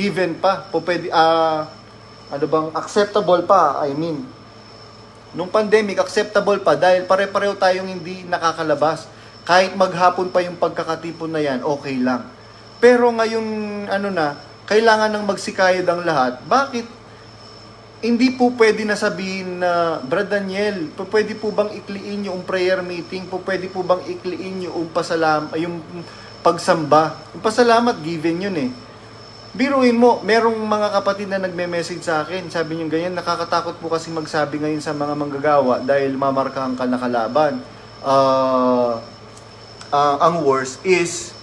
given pa, po pwede, ah, ano bang, acceptable pa, I mean. Nung pandemic, acceptable pa dahil pare-pareho tayong hindi nakakalabas. Kahit maghapon pa yung pagkakatipon na yan, okay lang. Pero ngayon, ano na, kailangan ng magsikayod ang lahat. Bakit hindi po pwede na sabihin na, Brad Daniel, pwede po bang ikliin yung prayer meeting? Po pwede po bang ikliin yung pasalam, yung pagsamba? Yung pasalamat, given yun eh. Biruin mo, merong mga kapatid na nagme-message sa akin. Sabi niyo ganyan, nakakatakot po kasi magsabi ngayon sa mga manggagawa dahil mamarkahan ka na kalaban. Ah, ah, ang worst is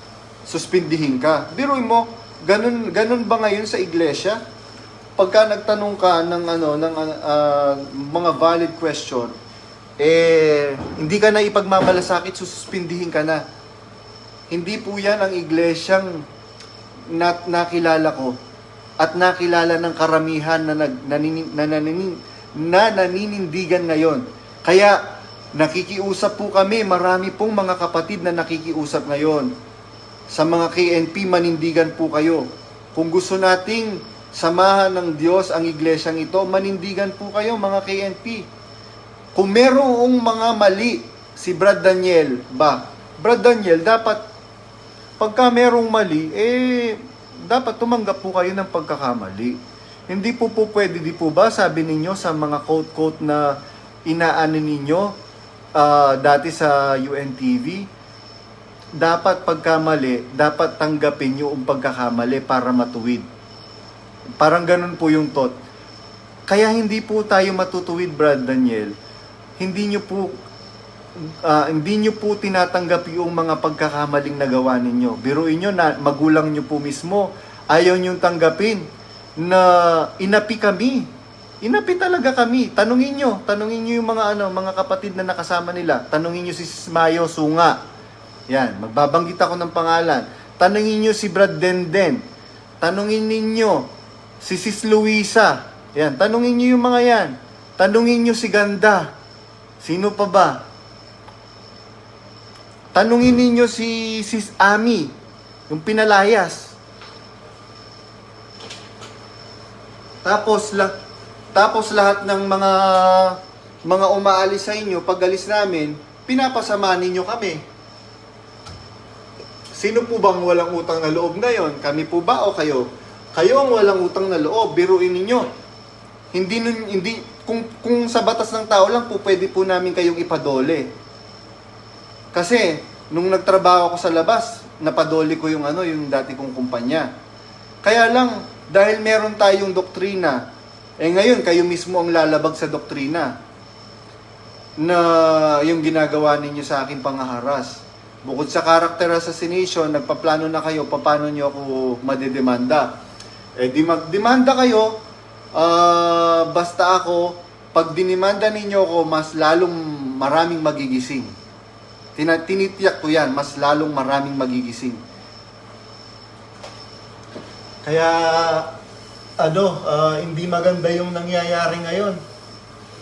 suspindihin ka. Biruin mo, ganun, ganun ba ngayon sa iglesia? Pagka nagtanong ka ng ano ng ah, mga valid question, eh hindi ka na ipagmamalasakit, sususpindihin ka na. Hindi po 'yan ang iglesyang na, nakilala ko at nakilala ng karamihan na nag nanini, na, nanini- na naninindigan ngayon. Kaya nakikiusap po kami, marami pong mga kapatid na nakikiusap ngayon. Sa mga KNP, manindigan po kayo. Kung gusto nating samahan ng Diyos ang iglesyang ito, manindigan po kayo mga KNP. Kung merong mga mali si Brad Daniel ba, Brad Daniel, dapat pagka merong mali, eh, dapat tumanggap po kayo ng pagkakamali. Hindi po po pwede, di po ba, sabi ninyo sa mga quote-quote na inaano ninyo ah, dati sa UNTV, dapat pagkamali, dapat tanggapin nyo ang pagkakamali para matuwid. Parang ganun po yung thought. Kaya hindi po tayo matutuwid, Brad Daniel. Hindi nyo po ah, hindi nyo po tinatanggap yung mga pagkakamaling nagawa ninyo. Biruin nyo na magulang nyo po mismo, ayaw nyo tanggapin na inapi kami. Inapi talaga kami. Tanungin nyo, tanungin nyo yung mga ano, mga kapatid na nakasama nila. Tanungin nyo si Mayo Sunga. Yan, magbabanggit ako ng pangalan. Tanungin nyo si Brad Denden. Tanungin ninyo si Sis Luisa. Yan, tanungin nyo yung mga yan. Tanungin nyo si Ganda. Sino pa ba? Tanungin ninyo si Sis Ami, yung pinalayas. Tapos la tapos lahat ng mga mga umaalis sa inyo, pag alis namin, pinapasama ninyo kami. Sino po bang walang utang na loob ngayon? Kami po ba o kayo? Kayo ang walang utang na loob, biruin ninyo. Hindi hindi kung kung sa batas ng tao lang po pwede po namin kayong ipadole. Kasi nung nagtrabaho ako sa labas, napadoli ko yung ano, yung dati kong kumpanya. Kaya lang dahil meron tayong doktrina, eh ngayon kayo mismo ang lalabag sa doktrina na yung ginagawa ninyo sa akin pangaharas. Bukod sa character assassination, nagpaplano na kayo paano nyo ako madedemanda. Eh di magdemanda kayo, ah, basta ako, pag dinimanda ninyo ako, mas lalong maraming magigising. Tina- tinitiyak ko yan, mas lalong maraming magigising. Kaya, ano, ah, hindi maganda yung nangyayari ngayon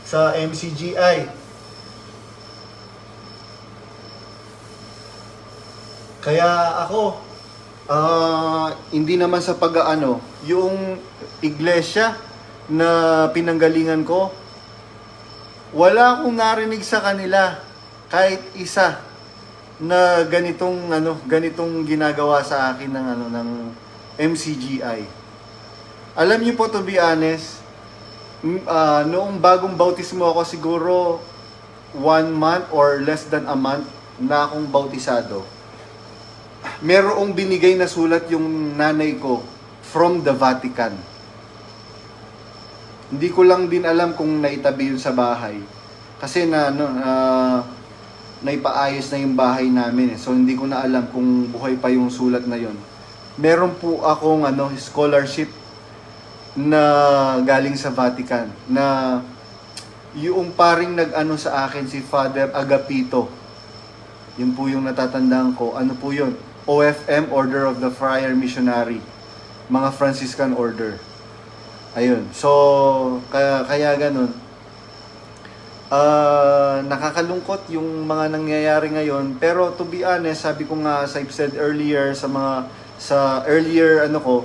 sa MCGI. Kaya ako, ah, hindi naman sa pag-ano, yung iglesia na pinanggalingan ko, wala akong narinig sa kanila kahit isa na ganitong ano ganitong ginagawa sa akin ng ano ng MCGI. Alam niyo po to be honest, ah, noong bagong bautismo ako siguro one month or less than a month na akong bautisado. Merong binigay na sulat yung nanay ko from the Vatican. Hindi ko lang din alam kung naitabi yun sa bahay. Kasi na ano, ah, naipaayos na yung bahay namin eh. So hindi ko na alam kung buhay pa yung sulat na yon. Meron po akong ano scholarship na galing sa Vatican na yung paring nag-ano sa akin si Father Agapito. Yun po yung natatandaan ko. Ano po yun? OFM, Order of the Friar Missionary. Mga Franciscan Order. Ayun. So, kaya, kaya ganun. Ah, nakakalungkot yung mga nangyayari ngayon. Pero to be honest, sabi ko nga, as I've said earlier sa mga sa earlier ano ko,